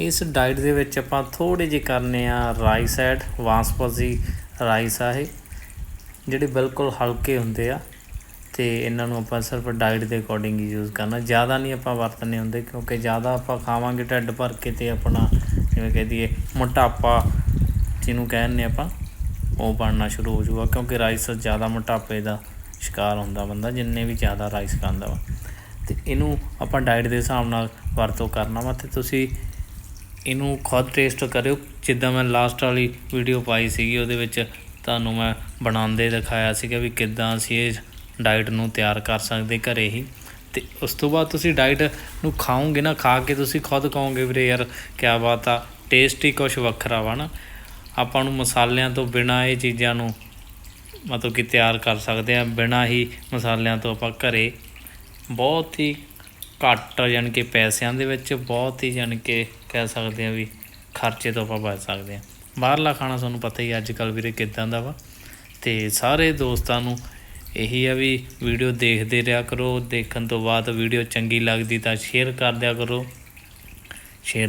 ਇਸ ਡਾਈਟ ਦੇ ਵਿੱਚ ਆਪਾਂ ਥੋੜੇ ਜਿਹੇ ਕਰਨੇ ਆ ਰਾਈਸ ਐਡ ਵਾਸਪਸੀ ਰਾਈਸ ਆ ਇਹ, ਜਿਹੜੇ ਬਿਲਕੁਲ ਹਲਕੇ ਹੁੰਦੇ ਆ, ਤੇ ਇਹਨਾਂ ਨੂੰ ਆਪਾਂ ਸਿਰਫ ਡਾਈਟ ਦੇ ਅਕੋਰਡਿੰਗ ਹੀ ਯੂਜ਼ ਕਰਨਾ। ਜ਼ਿਆਦਾ ਨਹੀਂ ਆਪਾਂ ਵਰਤਨੇ ਹੁੰਦੇ, ਕਿਉਂਕਿ ਜ਼ਿਆਦਾ ਆਪਾਂ ਖਾਵਾਂਗੇ ਢਿੱਡ ਭਰ ਕੇ ਤੇ ਆਪਣਾ ਜਿਵੇਂ ਕਹਿ ਦਈਏ ਮੋਟਾਪਾ, ਜਿਹਨੂੰ ਕਹਿੰਦੇ ਆਪਾਂ, ਉਹ ਬਣਨਾ ਸ਼ੁਰੂ ਹੋ ਜਾਊਗਾ, ਕਿਉਂਕਿ ਰਾਈਸ ਜ਼ਿਆਦਾ ਮੋਟਾਪੇ ਦਾ ਸ਼ਿਕਾਰ ਹੁੰਦਾ ਬੰਦਾ, ਜਿੰਨੇ ਵੀ ਜ਼ਿਆਦਾ ਰਾਈਸ ਖਾਂਦਾ ਵਾ। ਤੇ ਇਹਨੂੰ ਆਪਾਂ ਡਾਈਟ ਦੇ ਹਿਸਾਬ ਨਾਲ ਵਰਤੋਂ ਕਰਨਾ ਵਾ, ਤੇ ਤੁਸੀਂ ਇਹਨੂੰ ਖੁਦ ਟੇਸਟ ਕਰਿਓ। ਜਿੱਦਾਂ ਮੈਂ ਲਾਸਟ ਵਾਲੀ ਵੀਡੀਓ ਪਾਈ ਸੀਗੀ, ਉਹਦੇ ਵਿੱਚ ਤੁਹਾਨੂੰ ਮੈਂ ਬਣਾਉਂਦੇ ਦਿਖਾਇਆ ਸੀਗਾ ਵੀ ਕਿੱਦਾਂ ਅਸੀਂ ਇਹ ਡਾਈਟ ਨੂੰ ਤਿਆਰ ਕਰ ਸਕਦੇ ਘਰੇ ਹੀ। ਤੇ ਉਸ ਤੋਂ ਬਾਅਦ ਤੁਸੀਂ ਡਾਈਟ ਨੂੰ ਖਾਓਗੇ ਨਾ, ਖਾ ਕੇ ਤੁਸੀਂ ਖੁਦ ਕਹੋਗੇ ਵੀਰੇ, ਯਾਰ, ਕਿਆ ਬਾਤ ਆ ਟੇਸਟ ਹੀ ਕੁਝ ਵੱਖਰਾ ਵਾ ਨਾ। ਆਪਾਂ ਨੂੰ ਮਸਾਲਿਆਂ ਤੋਂ ਬਿਨਾ ਇਹ ਚੀਜ਼ਾਂ ਨੂੰ ਮਤਲਬ ਕਿ ਤਿਆਰ ਕਰ ਸਕਦੇ ਆ। ਬਿਨਾ ਹੀ ਮਸਾਲਿਆਂ ਤੋਂ ਆਪਾਂ ਘਰੇ ਬਹੁਤ ਹੀ ਘੱਟ ਯਾਨੀ ਕਿ ਪੈਸਿਆਂ ਦੇ ਵਿੱਚ ਬਹੁਤ ਹੀ ਯਾਨੀ ਕਿ ਕਹਿ ਸਕਦੇ ਆ ਵੀ ਖਰਚੇ ਤੋਂ ਆਪਾਂ ਬਚ ਸਕਦੇ ਆ ਬਾਹਰਲਾ ਖਾਣਾ ਤੁਹਾਨੂੰ ਪਤਾ ਹੀ ਅੱਜ ਕੱਲ ਵੀਰੇ ਕਿਦਾਂ ਦਾ ਵਾ। ਤੇ ਸਾਰੇ ਦੋਸਤਾਂ ਨੂੰ ਇਹੀ ਆ ਵੀ ਵੀਡੀਓ ਦੇਖਦੇ ਰਿਹਾ ਕਰੋ। ਦੇਖਣ ਤੋਂ ਬਾਅਦ ਵੀਡੀਓ ਚੰਗੀ ਲੱਗਦੀ ਤਾਂ ਸ਼ੇਅਰ ਕਰ ਦਿਆ ਕਰੋ। ਸ਼ੇਅਰ